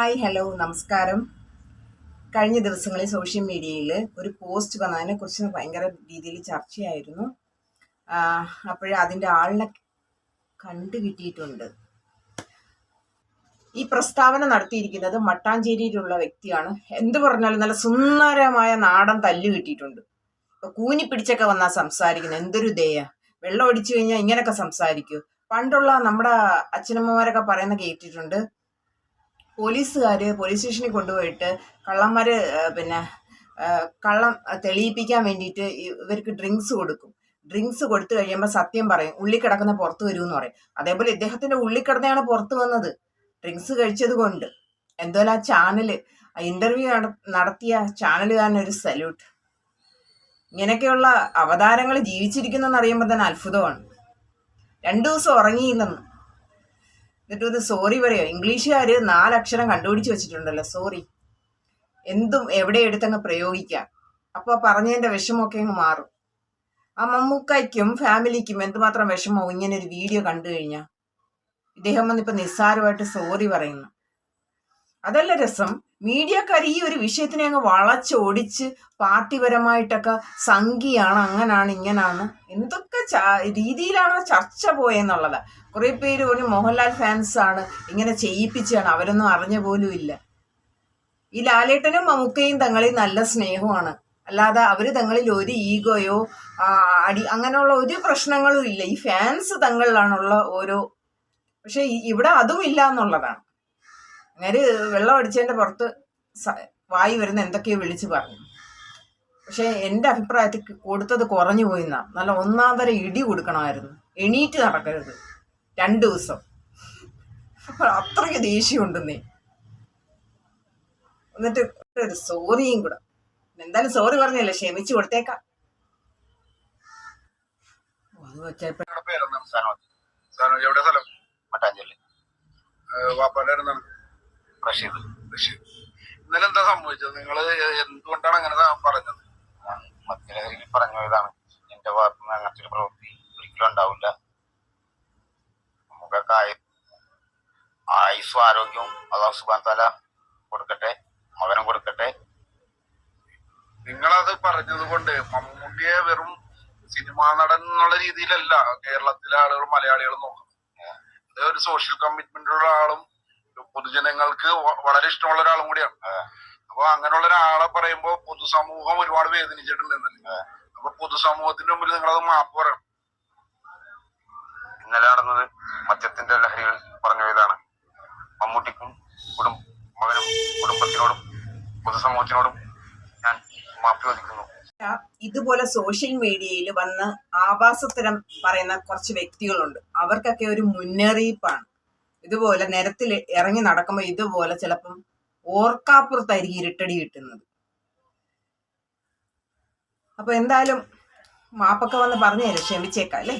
Hi hello നമസ്കാരം. കഴിഞ്ഞ ദിവസങ്ങളിൽ സോഷ്യൽ മീഡിയയിൽ ഒരു പോസ്റ്റ് വന്നതിനെ കുറിച്ച് ഭയങ്കര രീതിയിൽ ചർച്ചയായിരുന്നു. അപ്പോഴേ അതിന്റെ ആളിനെ കണ്ടുകിട്ടിയിട്ടുണ്ട് ഈ പ്രസ്താവന നടത്തിയിരിക്കുന്നത് മട്ടാഞ്ചേരിയിലുള്ള വ്യക്തിയാണ്. എന്ത് പറഞ്ഞാലും നല്ല സുന്ദരമായ നാടൻ തല്ലു കിട്ടിയിട്ടുണ്ട്. ഇപ്പൊ കൂനി പിടിച്ചൊക്കെ വന്നാൽ സംസാരിക്കുന്നത് എന്തൊരു ദയ വെള്ളം ഒടിച്ചു കഴിഞ്ഞാൽ ഇങ്ങനെയൊക്കെ സംസാരിക്കൂ. പണ്ടുള്ള നമ്മുടെ അച്ഛനമ്മമാരൊക്കെ പറയുന്ന കേട്ടിട്ടുണ്ട്. പോലീസുകാർ പോലീസ് സ്റ്റേഷനിൽ കൊണ്ടുപോയിട്ട് കള്ളന്മാര് പിന്നെ കള്ളം തെളിയിപ്പിക്കാൻ വേണ്ടിയിട്ട് ഇവർക്ക് ഡ്രിങ്ക്സ് കൊടുക്കും. ഡ്രിങ്ക്സ് കൊടുത്തു കഴിയുമ്പോൾ സത്യം പറയും ഉള്ളി കിടക്കുന്ന പുറത്ത് വരും എന്ന് പറയും. അതേപോലെ ഇദ്ദേഹത്തിന്റെ ഉള്ളി കിടന്നയാണ് പുറത്ത് വന്നത്. ഡ്രിങ്ക്സ് കഴിച്ചത് കൊണ്ട്. എന്തായാലും ആ ചാനൽ ഇന്റർവ്യൂ നടത്തിയ ചാനലുകാരനൊരു സല്യൂട്ട്. ഇങ്ങനെയൊക്കെയുള്ള അവതാരങ്ങൾ ജീവിച്ചിരിക്കുന്നെന്ന് അറിയുമ്പോൾ തന്നെ അത്ഭുതമാണ്. രണ്ടു ദിവസം ഉറങ്ങിയില്ലെന്ന് എന്നിട്ട് സോറി പറയോ. ഇംഗ്ലീഷുകാർ നാലക്ഷരം കണ്ടുപിടിച്ച് വെച്ചിട്ടുണ്ടല്ലോ സോറി എന്തും എവിടെ എടുത്തങ്ങ് പ്രയോഗിക്കാം. അപ്പോൾ പറഞ്ഞതിന്റെ വിഷമമൊക്കെ അങ്ങ് മാറും. ആ മമ്മൂക്കയ്ക്കും ഫാമിലിക്കും എന്തുമാത്രം വിഷമവും ഇങ്ങനെ ഒരു വീഡിയോ കണ്ടു കഴിഞ്ഞാൽ ഇദ്ദേഹം വന്നിപ്പോ നിസ്സാരമായിട്ട് സോറി പറയുന്നു. അതല്ല രസം. മീഡിയക്കാർ ഈ ഒരു വിഷയത്തിനെ അങ്ങ് വളച്ചോടിച്ച് പാർട്ടിപരമായിട്ടൊക്കെ സംഖ്യയാണ് അങ്ങനാണ് ഇങ്ങനാണ് എന്തൊക്കെ രീതിയിലാണ് ചർച്ച പോയെന്നുള്ളത്. കുറെ പേര് ഒരു മോഹൻലാൽ ഫാൻസ് ആണ് ഇങ്ങനെ ചെയ്യിപ്പിച്ചാണ് അവരൊന്നും അറിഞ്ഞ പോലും ഇല്ല. ഈ ലാലേട്ടനും മമ്മൂക്കയും തങ്ങളിൽ നല്ല സ്നേഹമാണ്. അല്ലാതെ അവർ തങ്ങളിൽ ഒരു ഈഗോയോ അടി അങ്ങനെയുള്ള ഒരു പ്രശ്നങ്ങളും ഇല്ല. ഈ ഫാൻസ് തങ്ങളിലാണുള്ള ഓരോ പക്ഷെ ഇവിടെ അതും ഇല്ല എന്നുള്ളതാണ്. അങ്ങനെ വെള്ളം അടിച്ചതിന്റെ പുറത്ത് വായി വരുന്ന എന്തൊക്കെയോ വിളിച്ചു പറഞ്ഞു. പക്ഷെ എന്റെ അഭിപ്രായത്തിൽ കൊടുത്തത് കുറഞ്ഞു പോയിന്ന നല്ല ഒന്നാം തരം ഇടി കൊടുക്കണമായിരുന്നു. എണീറ്റ് നടക്കരുത്. രണ്ടു ദിവസം. അപ്പോൾ അത്രയ്ക്ക് ദേഷ്യമുണ്ടെന്നേ. എന്നിട്ട് ഒരു സോറിയും കൂടെ. എന്തായാലും സോറി പറഞ്ഞല്ലേ ക്ഷമിച്ചു കൊടുത്തേക്കാം. അത് വെച്ചപ്പോ സാധനം എവിടെ സ്ഥലം? മട്ടാഞ്ചേരി ഏഹ് എന്താണ് റഷീദ് ഇന്നലെ എന്താ സംഭവിച്ചത്? നിങ്ങൾ എന്തുകൊണ്ടാണ് അങ്ങനെ പറഞ്ഞത്? മധ്യലഹരി മധ്യലഹരിയിൽ പറഞ്ഞു പോയതാണ് എന്റെ ഭാഗത്ത് നിന്ന് അങ്ങനത്തെ ഒരു പ്രവൃത്തി ഒരിക്കലും ഉണ്ടാവില്ല. നമുക്കൊക്കെ ആയ ആയുസ്സും ആരോഗ്യവും അള്ളാഹു സുബാൻ തല കൊടുക്കട്ടെ മകനും കൊടുക്കട്ടെ. നിങ്ങളത് പറഞ്ഞത് കൊണ്ട് മമ്മൂട്ടിയെ വെറും സിനിമാ നടൻ എന്നുള്ള രീതിയിലല്ല കേരളത്തിലെ ആളുകൾ മലയാളികളും നോക്കുന്നത്. അത് ഒരു സോഷ്യൽ കമ്മിറ്റ്മെന്റ് ഉള്ള ആളും പൊതുജനങ്ങൾക്ക് വളരെ ഇഷ്ടമുള്ള ഒരാളും കൂടിയാണ്. അപ്പൊ അങ്ങനെയുള്ള ഒരാളെ പറയുമ്പോ പൊതുസമൂഹം ഒരുപാട് വേദനിച്ചിട്ടുണ്ട് എന്നല്ലേ അപ്പൊ പൊതുസമൂഹത്തിന്റെ മുമ്പിൽ നിങ്ങളത് മാപ്പ് പറയണം. ഇന്നലെ നടന്നത് മദ്യത്തിന്റെ ലഹരികൾ പറഞ്ഞു പോയതാണ്. മമ്മൂട്ടിക്കും കുടും മകനും കുടുംബത്തിനോടും പൊതുസമൂഹത്തിനോടും ഞാൻ മാപ്പ് ചോദിക്കുന്നു. ഇതുപോലെ സോഷ്യൽ മീഡിയയിൽ വന്ന് ആഭാസത്തരം പറയുന്ന കുറച്ച് വ്യക്തികളുണ്ട്. അവർക്കൊക്കെ ഒരു മുന്നറിയിപ്പാണ്. ഇതുപോലെ നിരത്തിൽ ഇറങ്ങി നടക്കുമ്പോൾ ഇതുപോലെ ചിലപ്പം ഓർക്കാപ്പുറത്തായിരിക്കും ഇരുട്ടടി കിട്ടുന്നത്. അപ്പൊ എന്തായാലും മാപ്പൊക്കെ വന്ന് പറഞ്ഞു തരും ക്ഷമിച്ചേക്കാം അല്ലേ?